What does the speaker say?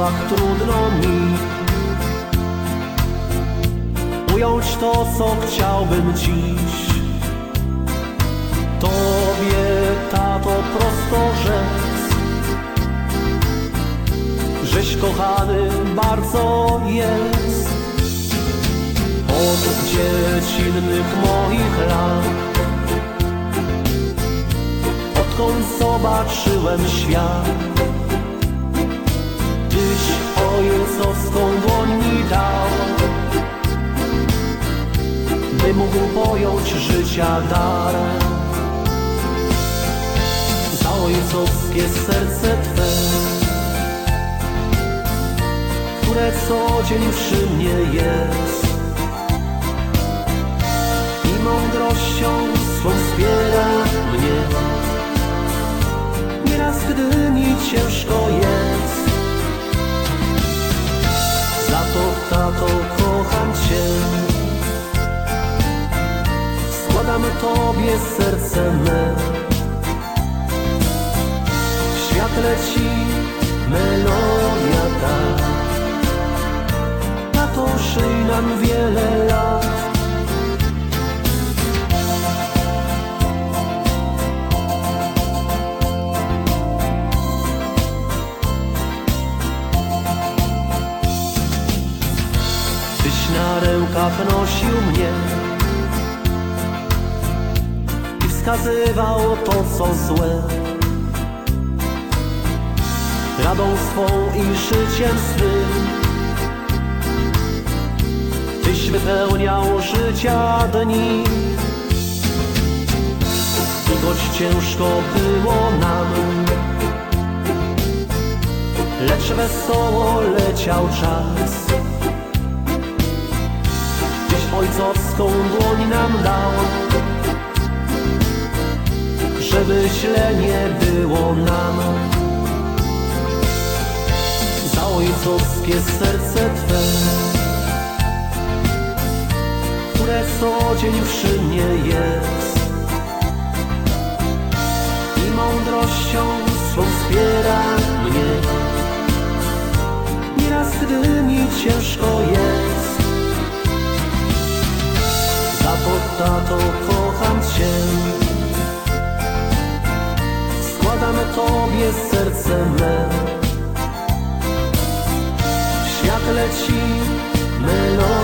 tak trudno mi. Ująć to, co chciałbym dziś. Tobie, tato, prosto rzec Żeś kochany bardzo jest. Od dziecinnych moich lat Odkąd zobaczyłem świat ojcowską dłoń mi dał By mógł pojąć życia dar. Za ojcowskie serce Twe Które co dzień przy mnie jest. I mądrością swą wspiera mnie. Nieraz gdy mi ciężko jest tato, kocham Cię. Składam Tobie serce me. Świat leci na rękach nosił mnie I wskazywał to, co złe. Radą swą i życiem swym. Tyś wypełniał życia dni. I choć ciężko było nam Lecz wesoło leciał czas ojcowską dłoń nam dał Żeby źle nie było nam. Za ojcowskie serce Twe Które co dzień przy mnie jest. I mądrością swą wspiera mnie. Nieraz gdy mi ciężko jest tato, kocham Cię. Składam Tobie serce me. Świat leci melodią